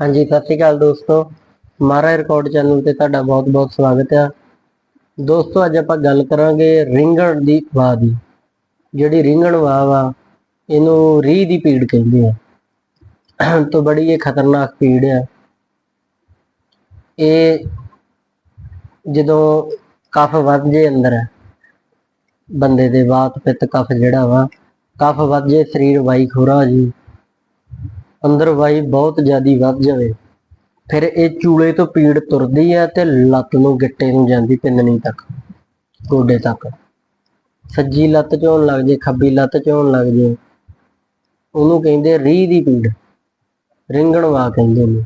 ਹਾਂਜੀ, ਸਤਿ ਸ਼੍ਰੀ ਅਕਾਲ ਦੋਸਤੋ। ਮਾਰਾ ਰਿਕਾਰਡ ਚੈਨਲ ਤੇ ਤੁਹਾਡਾ ਬਹੁਤ-ਬਹੁਤ ਸਵਾਗਤ ਹੈ ਦੋਸਤੋ, ਅੱਜ ਆਪਾਂ ਗੱਲ ਕਰਾਂਗੇ ਰਿੰਗਣ ਦੀ ਵਾਹ ਦੀ। ਜਿਹੜੀ ਰਿੰਗਣ ਵਾਹ ਵਾ, ਇਹਨੂੰ ਰੀਹ ਦੀ ਪੀੜ ਕਹਿੰਦੇ ਆ। ਤੋਂ ਬੜੀ ਇਹ ਖਤਰਨਾਕ ਪੀੜ ਆ। ਇਹ ਜਦੋਂ ਕਫ ਵੱਧ ਜੇ ਅੰਦਰ, ਬੰਦੇ ਦੇ ਵਾਤ ਪਿੱਤ ਕਫ ਜਿਹੜਾ ਵਾ, ਕਫ ਵੱਧ ਜੇ, ਸਰੀਰ ਵਾਈ ਖੋਰਾ ਜੀ। ਅੰਦਰ ਵਾਈ ਬਹੁਤ ਜ਼ਿਆਦੀ ਵੱਧ ਜਾਵੇ। ਫਿਰ ਇਹ ਚੂਲੇ ਤੋਂ ਪੀੜ ਤੁਰਦੀ ਹੈ ਤੇ ਲੱਤ ਨੂੰ ਗਿੱਟੇ ਨੂੰ ਜਾਂਦੀ ਪਿੰਨਣੀ ਤੱਕ, ਗੋਡੇ ਤੱਕ। ਸੱਜੀ ਲੱਤ ਚ ਲੱਗ ਜੇ, ਖੱਬੀ ਲੱਤ ਚ ਲੱਗ ਜੇ, ਉਹਨੂੰ ਕਹਿੰਦੇ ਰੀਹ ਦੀ ਪੀੜ, ਰਿੰਗਣ ਵਾ ਕਹਿੰਦੇ ਨੇ।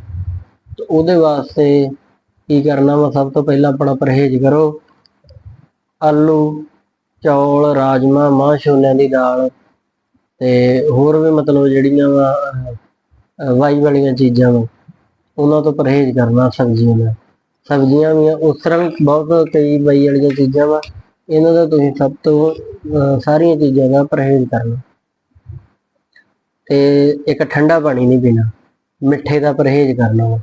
ਤੇ ਉਹਦੇ ਵਾਸਤੇ ਕੀ ਕਰਨਾ ਵਾ? ਸਭ ਤੋਂ ਪਹਿਲਾਂ ਆਪਣਾ ਪਰਹੇਜ਼ ਕਰੋ। ਆਲੂ, ਚੌਲ ਰਾਜਮਾ ਮਾਂ ਛੋਲਿਆਂ ਦੀ ਦਾਲ ਤੇ ਹੋਰ ਵੀ ਮਤਲਬ ਜਿਹੜੀਆਂ ਵਾ ਵਾਈ ਵਾਲੀਆਂ ਚੀਜ਼ਾਂ ਵਾ ਉਹਨਾਂ ਤੋਂ ਪਰਹੇਜ਼ ਕਰਨਾ ਸਬਜ਼ੀਆਂ ਦਾ। ਸਬਜ਼ੀਆਂ ਵੀ ਉਸ ਤਰ੍ਹਾਂ ਵੀ ਬਹੁਤ ਕਈ ਵਾਈ ਵਾਲੀਆਂ ਚੀਜ਼ਾਂ ਵਾ। ਇਹਨਾਂ ਦਾ ਤੁਸੀਂ ਸਭ ਤੋਂ, ਅਹ ਸਾਰੀਆਂ ਚੀਜ਼ਾਂ ਦਾ ਪਰਹੇਜ਼ ਕਰਨਾ। ਤੇ ਇੱਕ ਠੰਡਾ ਪਾਣੀ ਨਹੀਂ ਪੀਣਾ, ਮਿੱਠੇ ਦਾ ਪਰਹੇਜ਼ ਕਰਨਾ ਵਾ।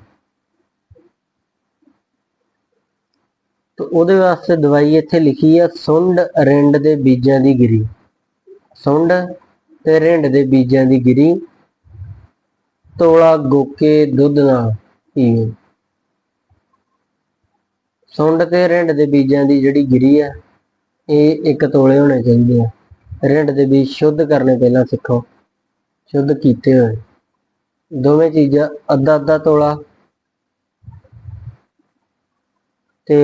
ਤੇ ਉਹਦੇ ਵਾਸਤੇ ਦਵਾਈ ਇੱਥੇ ਲਿਖੀ ਆ, ਸੁੰਡ ਰਿੰਡ ਦੇ ਬੀਜਾਂ ਦੀ ਗਿਰੀ। ਸੁੰਡ ਤੇ ਰਿੰਡ ਦੇ ਬੀਜਾਂ ਦੀ ਗਿਰੀ। ਤੋਲਾ ਗੋਕੇ ਦੁੱਧ ਨਾਲ ਪੀਓ ਸੁੰਡ ਤੇ ਰਿੰਡ ਦੇ ਬੀਜਾਂ ਦੀ ਜਿਹੜੀ ਗਿਰੀ ਆ, ਇਹ ਇੱਕ ਤੋਲੇ ਹੋਣੇ ਚਾਹੀਦੇ ਆ। ਰਿੰਡ ਦੇ ਬੀਜ ਸ਼ੁੱਧ ਕਰਨੇ ਪਹਿਲਾਂ ਸਿੱਖੋ, ਸ਼ੁੱਧ ਕੀਤੇ ਹੋਏ। ਦੋਵੇਂ ਚੀਜ਼ਾਂ, ਅੱਧਾ ਅੱਧਾ ਤੋਲਾ ਤੇ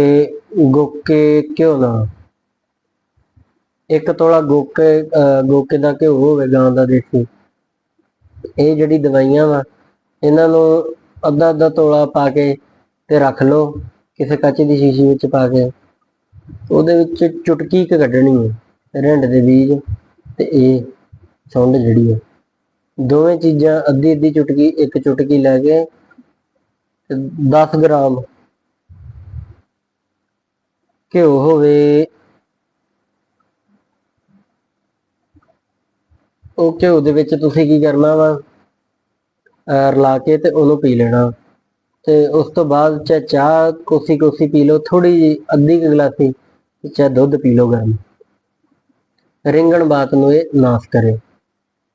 ਗੋਕੇ ਘਿਓ ਨਾਲ। ਇੱਕ ਤੋਲਾ ਗੋਕੇ, ਅਹ ਗੋਕੇ ਦਾ ਘਿਓ ਹੋਵੇ, ਗਾਂ ਦਾ ਦੇਸੀ। ਇਹ ਜਿਹੜੀ ਦਵਾਈਆਂ ਵਾ, ਇਹਨਾਂ ਨੂੰ ਅੱਧਾ ਅੱਧਾ ਤੋਲਾ ਪਾ ਕੇ ਤੇ ਰੱਖ ਲਓ, ਕਿਸੇ ਕੱਚ ਦੀ ਸ਼ੀਸ਼ੀ ਵਿੱਚ ਪਾ ਕੇ। ਉਹਦੇ ਵਿੱਚ ਚੁਟਕੀ ਇੱਕ ਕੱਢਣੀ ਹੈ ਰਿੰਡ ਦੇ ਬੀਜ ਤੇ ਇਹ ਸੁੰਡ ਜਿਹੜੀ ਹੈ ਦੋਵੇਂ ਚੀਜ਼ਾਂ ਅੱਧੀ ਅੱਧੀ ਚੁਟਕੀ, ਇੱਕ ਚੁਟਕੀ ਲੈ ਕੇ 10 ਗ੍ਰਾਮ ਘਿਓ ਹੋਵੇ, ਉਹ ਘਿਓ ਦੇ ਵਿੱਚ ਤੁਸੀਂ ਕੀ ਕਰਨਾ ਵਾ? ਰਲਾ ਕੇ ਤੇ ਉਹਨੂੰ ਪੀ ਲੈਣਾ। ਤੇ ਉਸ ਤੋਂ ਬਾਅਦ ਚਾਹੇ ਚਾਹ ਕੋਸੀ ਕੋਸੀ ਪੀ ਲਓ ਥੋੜੀ ਜਿਹੀ ਅੱਧੀ ਕੁ ਗਲਾਸੀ ਤੇ ਚਾਹੇ ਦੁੱਧ ਪੀ ਲਓ ਗਰਮ। ਰਿੰਗਣ ਬਾਤ ਨੂੰ ਇਹ ਨਾਸ ਕਰੇ।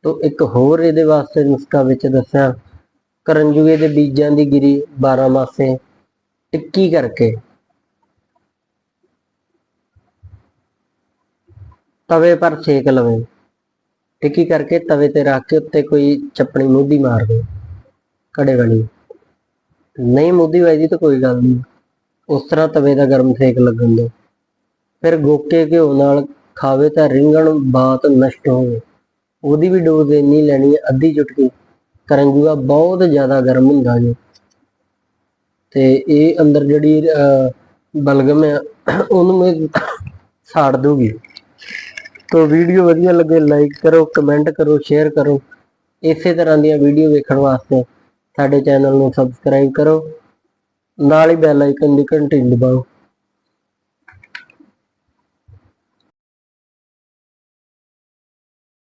ਤੋ ਇੱਕ ਹੋਰ ਇਹਦੇ ਵਾਸਤੇ ਨੁਸਖਾ ਵਿੱਚ ਦੱਸਿਆ ਕਰੰਜੂਏ ਦੇ ਬੀਜਾਂ ਦੀ ਗਿਰੀ 12 ਮਾਸੇ, ਟਿੱਕੀ ਕਰਕੇ। ਤਵੇ ਪਰ ਸੇਕ ਲਵੇ। ਟਿੱਕੀ ਕਰਕੇ ਤਵੇ ਤੇ ਰੱਖ ਕੇ ਉੱਤੇ ਕੋਈ ਚੱਪਣੀ ਮੂਧੀ ਮਾਰ ਦੇ। ਕੜੇ ਵਾਲੀ। ਨਹੀਂ ਮੁੱਢੀ ਵੱਜਦੀ ਤਾਂ ਕੋਈ ਗੱਲ ਨਹੀਂ ਉਸ ਤਰ੍ਹਾਂ ਤਵੇ ਦਾ ਗਰਮ ਸੇਕ ਲੱਗਣ ਦਿਓ। ਫਿਰ ਗੋਕੇ ਘਿਓ ਨਾਲ ਖਾਵੇ ਤਾਂ ਰਿੰਗਣ ਬਾਤ ਨਸ਼ਟ ਹੋਵੇ। ਉਹਦੀ ਵੀ ਡੋਜ਼ ਇੰਨੀ ਲੈਣੀ ਹੈ ਅੱਧੀ ਚੁਟਕੀ। ਕਰੰਜੂਆ ਬਹੁਤ ਜ਼ਿਆਦਾ ਗਰਮ ਹੁੰਦਾ ਜੀ। ਤੇ ਇਹ ਅੰਦਰ ਜਿਹੜੀ ਅਹ, ਬਲਗਮ ਹੈ ਉਹਨੂੰ ਇਹ ਸਾੜ ਦੂਗੀ ਤੋ ਵੀਡੀਓ ਵਧੀਆ ਲੱਗੇ ਲਾਈਕ ਕਰੋ ਕਮੈਂਟ ਕਰੋ ਸ਼ੇਅਰ ਕਰੋ। ਇਸੇ ਤਰ੍ਹਾਂ ਦੀਆਂ ਵੀਡੀਓ ਵੇਖਣ ਵਾਸਤੇ ਸਾਡੇ ਚੈਨਲ ਨੂੰ ਸਬਸਕ੍ਰਾਈਬ ਕਰੋ। ਨਾਲ ਹੀ ਬੈਲ ਆਈਕਨ ਦੀ ਘੰਟੀ ਦਬਾਓ।